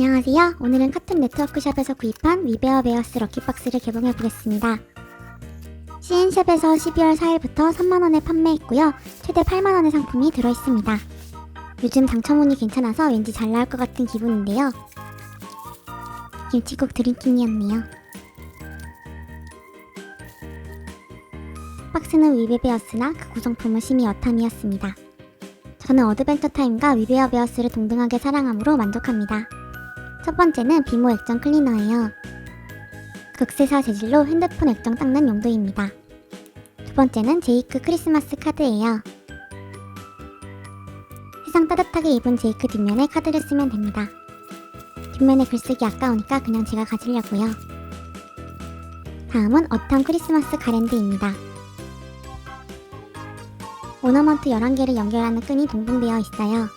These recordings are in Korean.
안녕하세요. 오늘은 카툰 네트워크샵에서 구입한 위베어 베어스 럭키박스를 개봉해 보겠습니다. CN샵에서 12월 4일부터 3만원에 판매했고요. 최대 8만원의 상품이 들어있습니다. 요즘 당첨운이 괜찮아서 왠지 잘 나올 것 같은 기분인데요. 김치국 드링킹이었네요. 박스는 위베베어스나 그 구성품은 심히 어탐이었습니다. 저는 어드벤처 타임과 위베어 베어스를 동등하게 사랑하므로 만족합니다. 첫 번째는 비모 액정 클리너예요. 극세사 재질로 핸드폰 액정 닦는 용도입니다. 두 번째는 제이크 크리스마스 카드예요. 세상 따뜻하게 입은 제이크 뒷면에 카드를 쓰면 됩니다. 뒷면에 글쓰기 아까우니까 그냥 제가 가지려고요. 다음은 어텀 크리스마스 가랜드입니다. 오너먼트 11개를 연결하는 끈이 동봉되어 있어요.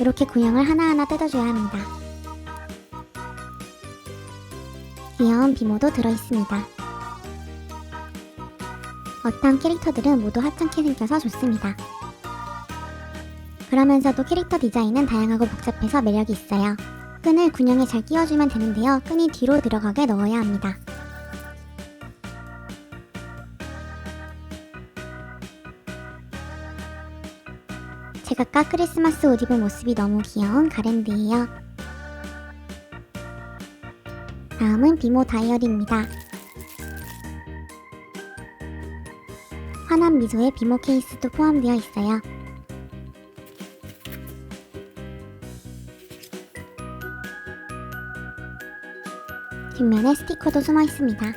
이렇게 구형을 하나하나 뜯어줘야 합니다. 귀여운 비모도 들어있습니다. 어떤 캐릭터들은 모두 하찮게 생겨서 좋습니다. 그러면서도 캐릭터 디자인은 다양하고 복잡해서 매력이 있어요. 끈을 군형에 잘 끼워주면 되는데요. 끈이 뒤로 들어가게 넣어야 합니다. 제각각 크리스마스 옷 입은 모습이 너무 귀여운 가랜드예요. 다음은 비모 다이어리입니다. 환한 미소의 비모 케이스도 포함되어 있어요. 뒷면에 스티커도 숨어 있습니다.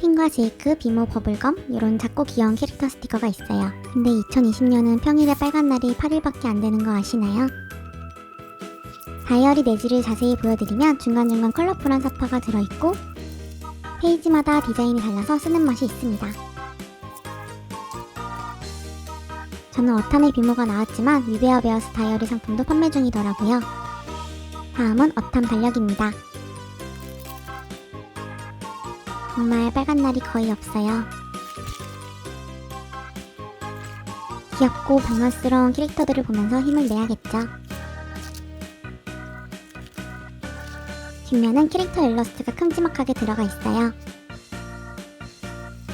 핑과 제이크, 비모 버블검 이런 작고 귀여운 캐릭터 스티커가 있어요. 근데 2020년은 평일에 빨간 날이 8일밖에 안 되는 거 아시나요? 다이어리 내지를 자세히 보여드리면 중간중간 컬러풀한 사파가 들어있고 페이지마다 디자인이 달라서 쓰는 맛이 있습니다. 저는 어탄의 비모가 나왔지만 위베어 베어스 다이어리 상품도 판매 중이더라고요. 다음은 어탄 달력입니다. 정말 빨간 날이 거의 없어요. 귀엽고 방아스러운 캐릭터들을 보면서 힘을 내야겠죠. 뒷면은 캐릭터 일러스트가 큼지막하게 들어가 있어요.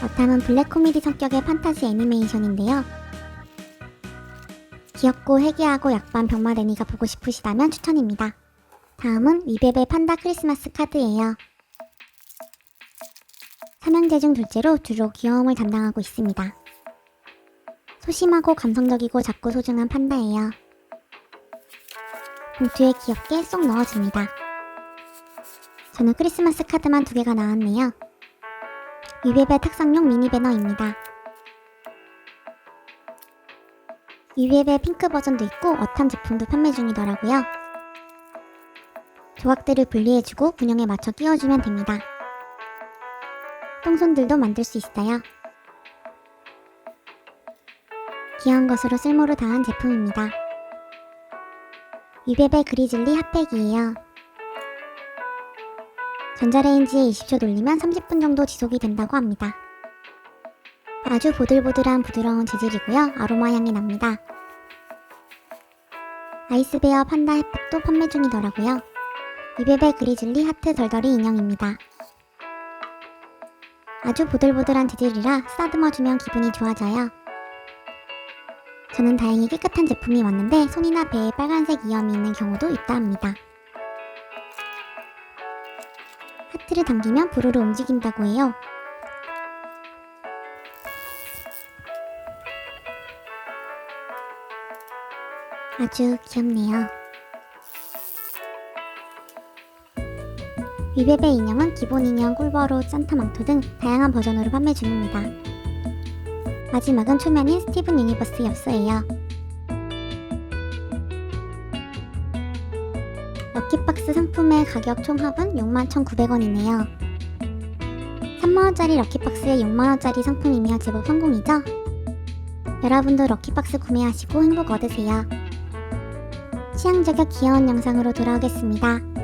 어탐은 블랙 코미디 성격의 판타지 애니메이션인데요. 귀엽고 해괴하고 약반 병맛 애니가 보고 싶으시다면 추천입니다. 다음은 위베베 판다 크리스마스 카드예요. 삼형제 중 둘째로 주로 귀여움을 담당하고 있습니다. 소심하고 감성적이고 작고 소중한 판다예요. 봉투에 귀엽게 쏙 넣어줍니다. 저는 크리스마스 카드만 두 개가 나왔네요. 위베베 탁상용 미니 배너입니다. 위베베 핑크 버전도 있고 어탄 제품도 판매 중이더라고요. 조각들을 분리해주고 균형에 맞춰 끼워주면 됩니다. 똥손들도 만들 수 있어요. 귀여운 것으로 쓸모를 다한 제품입니다. 위베베 그리즐리 핫팩이에요. 전자레인지에 20초 돌리면 30분 정도 지속이 된다고 합니다. 아주 보들보들한 부드러운 재질이고요. 아로마 향이 납니다. 아이스베어 판다 햇팩도 판매 중이더라고요. 위베베 그리즐리 하트 덜덜이 인형입니다. 아주 보들보들한 재질이라 쓰다듬어주면 기분이 좋아져요. 저는 다행히 깨끗한 제품이 왔는데 손이나 배에 빨간색 이염이 있는 경우도 있다 합니다. 하트를 당기면 부르르 움직인다고 해요. 아주 귀엽네요. 위베베 인형은 기본 인형, 꿀버로, 산타 망토 등 다양한 버전으로 판매 중입니다. 마지막은 초면인 스티븐 유니버스 엽서예요. 럭키박스 상품의 가격 총합은 61,900원이네요. 3만원짜리 럭키박스에 6만원짜리 상품이며 제법 성공이죠? 여러분도 럭키박스 구매하시고 행복 얻으세요. 취향 저격 귀여운 영상으로 돌아오겠습니다.